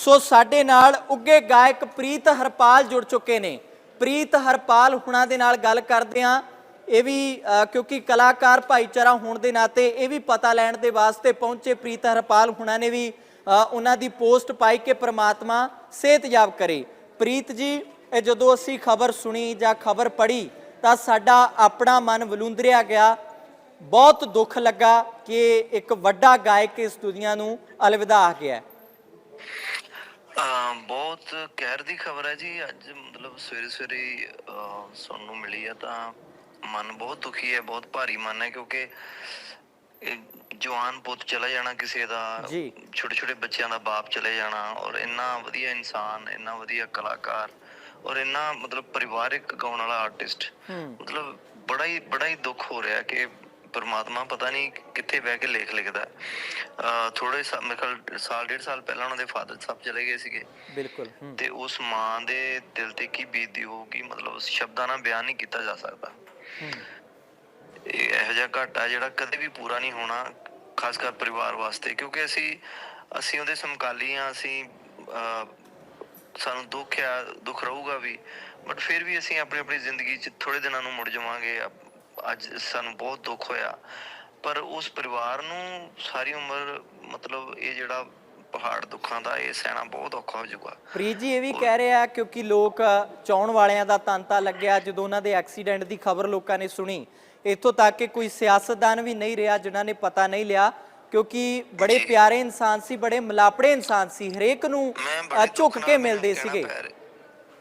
ਸੋ ਸਾਡੇ ਨਾਲ ਉੱਗੇ ਗਾਇਕ ਪ੍ਰੀਤ ਹਰਪਾਲ ਜੁੜ ਚੁੱਕੇ ਨੇ। ਪ੍ਰੀਤ ਹਰਪਾਲ ਹੁਣਾਂ ਦੇ ਨਾਲ ਗੱਲ ਕਰਦੇ ਹਾਂ। ਇਹ ਵੀ ਕਿਉਂਕਿ ਕਲਾਕਾਰ ਭਾਈਚਾਰਾ ਹੋਣ ਦੇ ਨਾਤੇ ਇਹ ਵੀ ਪਤਾ ਲੈਣ ਦੇ ਵਾਸਤੇ ਪਹੁੰਚੇ ਪ੍ਰੀਤ ਹਰਪਾਲ ਹੁਣਾਂ ਨੇ ਵੀ ਉਹਨਾਂ ਦੀ ਪੋਸਟ ਪਾਈ ਕਿ ਪ੍ਰਮਾਤਮਾ ਸਿਹਤਯਾਬ ਕਰੇ। ਪ੍ਰੀਤ ਜੀ, ਇਹ ਜਦੋਂ ਅਸੀਂ ਖਬਰ ਸੁਣੀ ਜਾਂ ਖਬਰ ਪੜ੍ਹੀ ਤਾਂ ਸਾਡਾ ਆਪਣਾ ਮਨ ਵਲੂੰਦਰਿਆ ਗਿਆ। ਬਹੁਤ ਦੁੱਖ ਲੱਗਾ ਕਿ ਇੱਕ ਵੱਡਾ ਗਾਇਕ ਇਸ ਦੁਨੀਆ ਨੂੰ ਅਲਵਿਦਾ ਆ ਗਿਆ। ਬਹੁਤ ਕਹਿਰ ਦੀ ਖਬਰ ਹੈ ਜੀ ਅੱਜ ਮਤਲਬ ਸਵੇਰੇ ਸਵੇਰੇ ਸੁਣਨ ਨੂੰ ਮਿਲੀ ਹੈ ਤਾਂ ਮਨ ਬਹੁਤ ਦੁਖੀ ਹੈ ਬਹੁਤ ਭਾਰੀ ਮਨ ਹੈ ਕਿਉਂਕਿ ਜਵਾਨ ਪੁੱਤ ਚਲਾ ਜਾਣਾ ਕਿਸੇ ਦਾ। ਛੋਟੇ ਛੋਟੇ ਬੱਚਿਆਂ ਦਾ ਬਾਪ ਚਲੇ ਜਾਣਾ ਔਰ ਇੰਨਾ ਵਧੀਆ ਇਨਸਾਨ ਇੰਨਾ ਵਧੀਆ ਕਲਾਕਾਰ ਔਰ ਇੰਨਾ ਮਤਲਬ ਪਰਿਵਾਰਿਕ ਗਾਉਣ ਵਾਲਾ ਆਰਟਿਸਟ ਮਤਲਬ ਬੜਾ ਹੀ ਬੜਾ ਹੀ ਦੁੱਖ ਹੋ ਰਿਹਾ ਕਿ ਪਰਮਾਤਮਾ ਪਤਾ ਨਹੀਂ ਕਿੱਥੇ ਬਹਿ ਕੇ ਲੇਖ ਲਿਖਦਾ। ਥੋੜੇ ਮੇਰੇ ਸਾਲ ਡੇਢ ਸਾਲ ਪਹਿਲਾਂ ਉਹਨਾਂ ਦੇ ਫਾਦਰ ਸਾਹਿਬ ਚਲੇ ਗਏ ਸੀਗੇ। ਬਿਲਕੁਲ ਤੇ ਉਸ ਮਾਂ ਦੇ ਦਿਲ ਤੇ ਕੀ ਬੀਤਦੀ ਹੋਊਗੀ ਮਤਲਬ ਸ਼ਬਦਾਂ ਨਾਲ ਬਿਆਨ ਨਹੀਂ ਕੀਤਾ ਜਾ ਸਕਦਾ। ਇਹ ਇਹੋ ਜਿਹਾ ਘਾਟਾ ਜਿਹੜਾ ਕਦੇ ਵੀ ਪੂਰਾ ਨਹੀਂ ਹੋਣਾ ਖਾਸ ਕਰ ਪਰਿਵਾਰ ਵਾਸਤੇ ਕਿਉਂਕਿ ਅਸੀਂ ਅਸੀਂ ਉਹਦੇ ਸਮਕਾਲੀ ਆ ਅਸੀਂ ਸਾਨੂੰ ਦੁੱਖ ਆ ਦੁੱਖ ਰਹੂਗਾ ਵੀ ਬਟ ਫਿਰ ਵੀ ਅਸੀਂ ਆਪਣੀ ਆਪਣੀ ਜ਼ਿੰਦਗੀ 'ਚ ਥੋੜੇ ਦਿਨਾਂ ਨੂੰ ਮੁੜ ਜਾਵਾਂਗੇ ਅੱਜ ਸਾਨੂੰ ਬਹੁਤ ਦੁੱਖ ਹੋਇਆ। ਪਰ ਉਸ ਪਰਿਵਾਰ ਨੂੰ ਸਾਰੀ ਉਮਰ ਮਤਲਬ ਇਹ ਜਿਹੜਾ ਪਹਾੜ ਦੁੱਖਾਂ ਦਾ ਇਹ ਸਹਿਣਾ ਬਹੁਤ ਔਖਾ ਹੋ ਜਾਊਗਾ। ਪ੍ਰੀਤ ਜੀ ਇਹ ਵੀ ਕਹਿ ਰਿਹਾ ਕਿਉਂਕਿ ਲੋਕ ਚਾਉਣ ਵਾਲਿਆਂ ਦਾ ਤਾਂਤਾ ਲੱਗਿਆ ਜਦੋਂ ਉਹਨਾਂ ਦੇ ਐਕਸੀਡੈਂਟ ਦੀ ਖਬਰ ਲੋਕਾਂ ਨੇ ਸੁਣੀ। ਇੱਥੋਂ ਤੱਕ ਕਿ ਕੋਈ ਸਿਆਸਤਦਾਨ ਵੀ ਨਹੀਂ ਰਿਹਾ ਜਿਨ੍ਹਾਂ ਨੇ ਪਤਾ ਨਹੀਂ ਲਿਆ ਕਿਉਂਕਿ ਬੜੇ। ਪਿਆਰੇ ਇਨਸਾਨ ਸੀ ਬੜੇ ਮਲਾਪੜੇ ਇਨਸਾਨ ਸੀ। ਹਰੇਕ ਨੂੰ ਝੁੱਕ ਕੇ ਮਿਲਦੇ ਸੀਗੇ।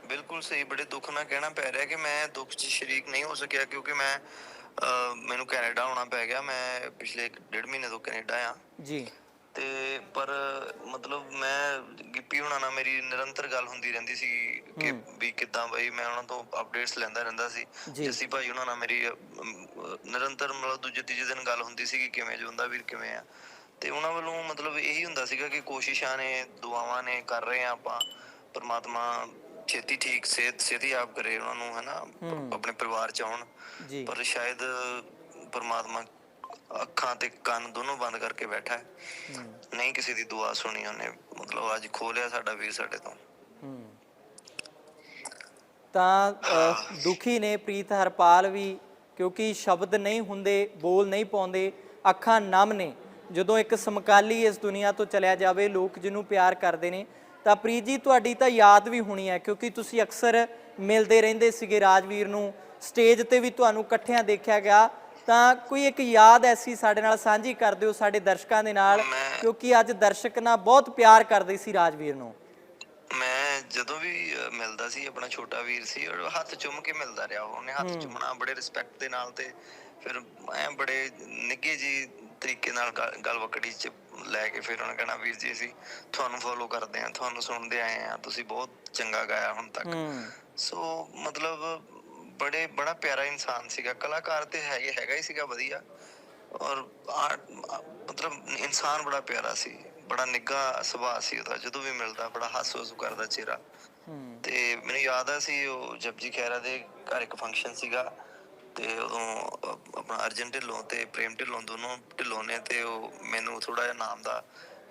ਬਿਲਕੁਲ ਸਹੀ ਬੜੇ ਦੁੱਖ ਨਾਲ ਕਹਿਣਾ ਪੈ ਰਿਹਾ ਕਿ ਮੈਂ ਦੁੱਖ 'ਚ ਸ਼ਰੀਕ ਨਹੀਂ ਹੋ ਸਕਿਆ ਕਿਉਂਕਿ ਮੈਂ ਮੈਨੂੰ ਕੈਨੇਡਾ ਆਉਣਾ ਪੈ ਗਿਆ। ਮੈਂ ਪਿਛਲੇ ਇੱਕ ਡੇਢ ਮਹੀਨੇ ਤੋਂ ਕੈਨੇਡਾ ਆ। ਜੀ। ਤੇ ਪਰ ਮਤਲਬ ਮੈਂ ਗਿੱਪੀ ਹੁਣਾਂ ਨਾਲ ਮੇਰੀ ਨਿਰੰਤਰ ਗੱਲ ਹੁੰਦੀ ਰਹਿੰਦੀ ਸੀ ਕਿ ਵੀ ਕਿੱਦਾਂ ਬਈ ਮੈਂ ਉਹਨਾਂ ਤੋਂ ਅਪਡੇਟਸ ਲੈਂਦਾ ਰਹਿੰਦਾ ਸੀ। ਜੱਸੀ ਭਾਈ ਉਹਨਾਂ ਨਾਲ ਮੇਰੀ ਨਿਰੰਤਰ ਮਤਲਬ ਦੂਜੇ ਤੀਜੇ ਦਿਨ ਗੱਲ ਹੁੰਦੀ ਸੀ ਕਿ ਕਿਵੇਂ ਜਿਉਂਦਾ ਵੀਰ ਕਿਵੇਂ ਆ। ਤੇ ਉਹਨਾਂ ਵੱਲੋਂ ਮਤਲਬ ਇਹੀ ਹੁੰਦਾ ਸੀਗਾ ਕਿ ਕੋਸ਼ਿਸ਼ਾਂ ਨੇ ਦੁਆਵਾਂ ਨੇ ਕਰ ਰਹੇ ਆ ਆਪਾਂ ਪਰਮਾਤਮਾ ਛੇਤੀ ਠੀਕ ਸਿਹਤ ਛੇਤੀ ਆਪ ਕਰੇ ਉਹਨਾਂ ਨੂੰ ਹਨਾ? ਹੂੰ। ਆਪਣੇ ਪਰਿਵਾਰ ਚ ਆਉਣ। ਜੀ। ਪਰ ਸ਼ਾਇਦ ਪਰਮਾਤਮਾ ਅੱਖਾਂ ਤੇ ਕੰਨ ਦੋਨੋਂ ਬੰਦ ਕਰਕੇ ਬੈਠਾ ਹੈ। ਹੂੰ। ਨਹੀਂ ਕਿਸੇ ਦੀ ਦੁਆ ਸੁਣੀ ਉਹਨੇ। ਮਤਲਬ ਅੱਜ ਖੋਲਿਆ ਸਾਡਾ ਵੀਰ ਸਾਡੇ ਤੋਂ। ਹੂੰ। ਤਾਂ ਅ, ਦੁਖੀ ਨੇ ਪ੍ਰੀਤ ਹਰਪਾਲ ਵੀ ਕਿਉਂਕਿ ਸ਼ਬਦ ਨਹੀਂ ਹੁੰਦੇ ਬੋਲ ਨਹੀਂ ਪਾਉਂਦੇ ਅੱਖਾਂ ਨਮ ਨੇ। ਜਦੋਂ ਇੱਕ ਸਮਕਾਲੀ ਇਸ ਦੁਨੀਆ ਤੋਂ ਚਲਿਆ ਜਾਵੇ ਲੋਕ ਜਿਹਨੂੰ ਪਿਆਰ ਕਰਦੇ ਨੇ ਤਾਂ ਪ੍ਰੀਤ ਜੀ ਤੁਹਾਡੀ ਤਾਂ ਯਾਦ ਵੀ ਹੋਣੀ ਹੈ ਕਿਉਂਕਿ ਤੁਸੀਂ ਅਕਸਰ ਮਿਲਦੇ ਰਹਿੰਦੇ ਸੀਗੇ ਰਾਜਵੀਰ ਨੂੰ ਸਟੇਜ ਤੇ ਵੀ ਤੁਹਾਨੂੰ ਇਕੱਠਿਆਂ ਦੇਖਿਆ ਗਿਆ। ਤਾਂ ਕੋਈ ਇੱਕ ਯਾਦ ਐਸੀ ਸਾਡੇ ਨਾਲ ਸਾਂਝੀ ਕਰ ਦਿਓ ਸਾਡੇ ਦਰਸ਼ਕਾਂ ਦੇ ਨਾਲ ਕਿਉਂਕਿ ਅੱਜ ਦਰਸ਼ਕ ਨਾ ਬਹੁਤ ਪਿਆਰ ਕਰਦੇ ਸੀ ਰਾਜਵੀਰ ਨੂੰ। ਮੈਂ ਜਦੋਂ ਵੀ ਮਿਲਦਾ ਸੀ ਆਪਣਾ ਛੋਟਾ ਵੀਰ ਸੀ ਉਹ ਹੱਥ ਚੁੰਮ ਕੇ ਮਿਲਦਾ ਰਿਹਾ ਉਹਨੇ ਹੱਥ ਚੁੰਮਣਾ ਬੜੇ ਰਿਸਪੈਕਟ ਦੇ ਨਾਲ ਤੇ ਫਿਰ ਐ ਬੜੇ ਨਿੱਘੇ ਜੀ ਤਰੀਕੇ ਨਾਲ ਗੱਲ- ਗੱਲ ਵਕੜੀ ਚ ਲੈ ਕੇ ਫਿਰ ਉਹਨੇ ਕਹਿਣਾ ਵੀਰ ਜੀ ਅਸੀਂ ਤੁਹਾਨੂੰ ਫੋਲੋ ਕਰਦੇ ਆ ਤੁਹਾਨੂੰ ਸੁਣਦੇ ਆਏ ਆ ਤੁਸੀਂ ਬਹੁਤ ਚੰਗਾ ਗਾਇਆ ਹੁਣ ਤੱਕ। ਹੂੰ। ਸੋ ਮਤਲਬ ਬੜੇ ਬੜਾ ਪਿਆਰਾ ਇਨਸਾਨ ਸੀਗਾ ਕਲਾਕਾਰ ਤੇ ਹੈਗੇ ਹੈਗਾ ਹੀ ਸੀਗਾ ਵਧੀਆ। ਔਰ ਮਤਲਬ ਇਨਸਾਨ ਬੜਾ ਪਿਆਰਾ ਸੀ ਬੜਾ ਨਿੱਘਾ ਸੁਭਾਅ ਸੀ ਉਹਦਾ ਜਦੋਂ ਵੀ ਮਿਲਦਾ ਬੜਾ ਹੱਸ ਹੱਸ ਕਰਦਾ ਚਿਹਰਾ। ਹੂੰ। ਤੇ ਮੈਨੂੰ ਯਾਦ ਆ ਸੀ ਉਹ ਜਪਜੀ ਖਹਿਰਾ ਦੇ ਘਰ ਇੱਕ ਫੰਕਸ਼ਨ ਸੀਗਾ ਤੇ ਉਦੋਂ ਆਪਣਾ ਅਰਜਨ ਢਿੱਲੋਂ ਤੇ ਪ੍ਰੇਮ ਢਿੱਲੋਂ ਦੋਨੋਂ ਢਿੱਲੋਂ ਨੇ ਤੇ ਉਹ ਮੈਨੂੰ ਥੋੜਾ ਜਿਹਾ ਨਾਮ ਦਾ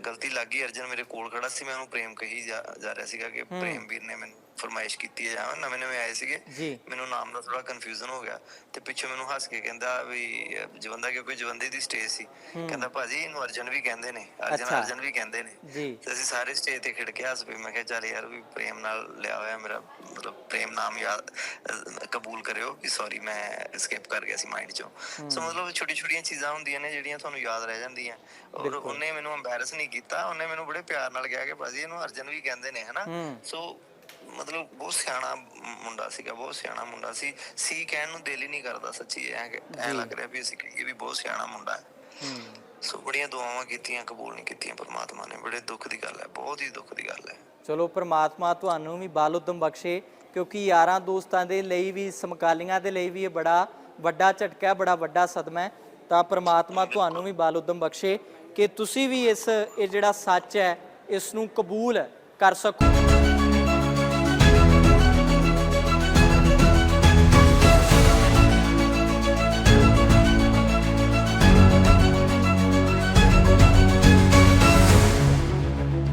ਗਲਤੀ ਲੱਗ ਗਈ। ਅਰਜਨ ਮੇਰੇ ਕੋਲ ਖੜਾ ਸੀ ਮੈਂ ਉਹਨੂੰ ਪ੍ਰੇਮ ਕਹੀ ਜਾ ਰਿਹਾ ਸੀਗਾ ਕਿ ਪ੍ਰੇਮ ਵੀਰ ਨੇ ਮੈਨੂੰ ਫਰਮਾਇਸ਼ ਕੀਤੀ ਹੈ ਜਾਂ ਨਵੇਂ ਨਵੇਂ ਆਏ ਸੀਗੇ ਮੈਨੂੰ ਨਾਮ ਦਾ ਥੋੜਾ ਕਨਫਿਊਜ਼ਨ ਹੋ ਗਿਆ ਤੇ ਪਿੱਛੇ ਮੈਨੂੰ ਹੱਸ ਕੇ ਕਹਿੰਦਾ ਵੀ ਜਵੰਦਾ ਕਿਉਂਕਿ ਜਵੰਦੇ ਦੀ ਸਟੇਜ ਸੀ। ਕਹਿੰਦਾ ਭਾਜੀ ਇਹਨੂੰ ਅਰਜਨ ਵੀ ਕਹਿੰਦੇ ਨੇ ਅਰਜਨ। ਅਰਜਨ ਵੀ ਕਹਿੰਦੇ ਨੇ। ਤੇ ਅਸੀਂ ਸਾਰੇ ਸਟੇਜ ਤੇ ਖਿੜ ਕੇ ਹੱਸ ਪਏ। ਮੈਂ ਕਿਹਾ ਚੱਲ ਯਾਰ ਵੀ ਪ੍ਰੇਮ ਨਾਲ ਲਿਆ ਹੋਇਆ ਮੇਰਾ ਮਤਲਬ ਪ੍ਰੇਮ ਨਾਮ ਯਾਦ ਕਬੂਲ ਕਰਿਓ ਕਿ ਸੌਰੀ ਮੈਂ ਸਕਿਪ ਕਰ ਗਿਆ ਸੀ ਮਾਈਂਡ ਚੋਂ। ਸੋ ਮਤਲਬ ਛੋਟੀ ਛੋਟੀਆਂ ਚੀਜ਼ਾਂ ਹੁੰਦੀਆਂ ਨੇ ਜਿਹੜੀਆਂ ਤੁਹਾਨੂੰ ਯਾਦ ਰਹਿ ਜਾਂਦੀਆਂ। ਔਰ ਉਹਨੇ ਮੈਨੂੰ ਐਮਬੈਰਸ ਨਹੀਂ ਕੀਤਾ ਉਹਨੇ ਮੈਨੂੰ ਬੜੇ ਪਿਆਰ ਨਾਲ ਕਿਹਾ ਕਿ ਭਾਜੀ ਇਹਨੂੰ ਅਰਜਨ ਵੀ ਕਹਿੰਦੇ ਨੇ ਹਨਾ? ਸੋ ਮਤਲਬ ਬਹੁਤ ਸਿਆਣਾ ਮੁੰਡਾ ਸੀਗਾ ਬਹੁਤ ਸਿਆਣਾ ਮੁੰਡਾ ਸੀ। ਸੀ ਕਹਿਣ ਨੂੰ ਦਿਲ ਹੀ ਨਹੀਂ ਕਰਦਾ ਸੱਚੀ ਐ ਐ ਲੱਗ ਰਿਹਾ ਵੀ ਅਸੀਂ ਕਹੀਏ ਵੀ ਬਹੁਤ ਸਿਆਣਾ ਮੁੰਡਾ ਹੈ। ਹੂੰ। ਸੋ ਬੜੀਆਂ ਦੁਆਵਾਂ ਕੀਤੀਆਂ ਕਬੂਲ ਨਹੀਂ ਕੀਤੀਆਂ ਪਰਮਾਤਮਾ ਨੇ। ਬੜੇ ਦੁੱਖ ਦੀ ਗੱਲ ਹੈ ਬਹੁਤ ਹੀ ਦੁੱਖ ਦੀ ਗੱਲ ਹੈ। ਚਲੋ ਪ੍ਰਮਾਤਮਾ ਤੁਹਾਨੂੰ ਵੀ ਬਾਲ ਉਦਮ ਬਖਸ਼ੇ ਕਿਉਂਕਿ ਯਾਰਾਂ ਦੋਸਤਾਂ ਦੇ ਲਈ ਵੀ ਸਮਕਾਲੀਆਂ ਦੇ ਲਈ ਵੀ ਇਹ ਬੜਾ ਵੱਡਾ ਝਟਕਾ ਹੈ ਬੜਾ ਵੱਡਾ ਸਦਮਾ ਹੈ। ਤਾਂ ਪ੍ਰਮਾਤਮਾ ਤੁਹਾਨੂੰ ਵੀ ਬਾਲ ਉਦਮ ਬਖਸ਼ੇ ਕਿ ਤੁਸੀਂ ਵੀ ਇਸ ਇਹ ਜਿਹੜਾ ਸੱਚ ਹੈ ਇਸ ਨੂੰ ਕਬੂਲ ਕਰ ਸਕੋ।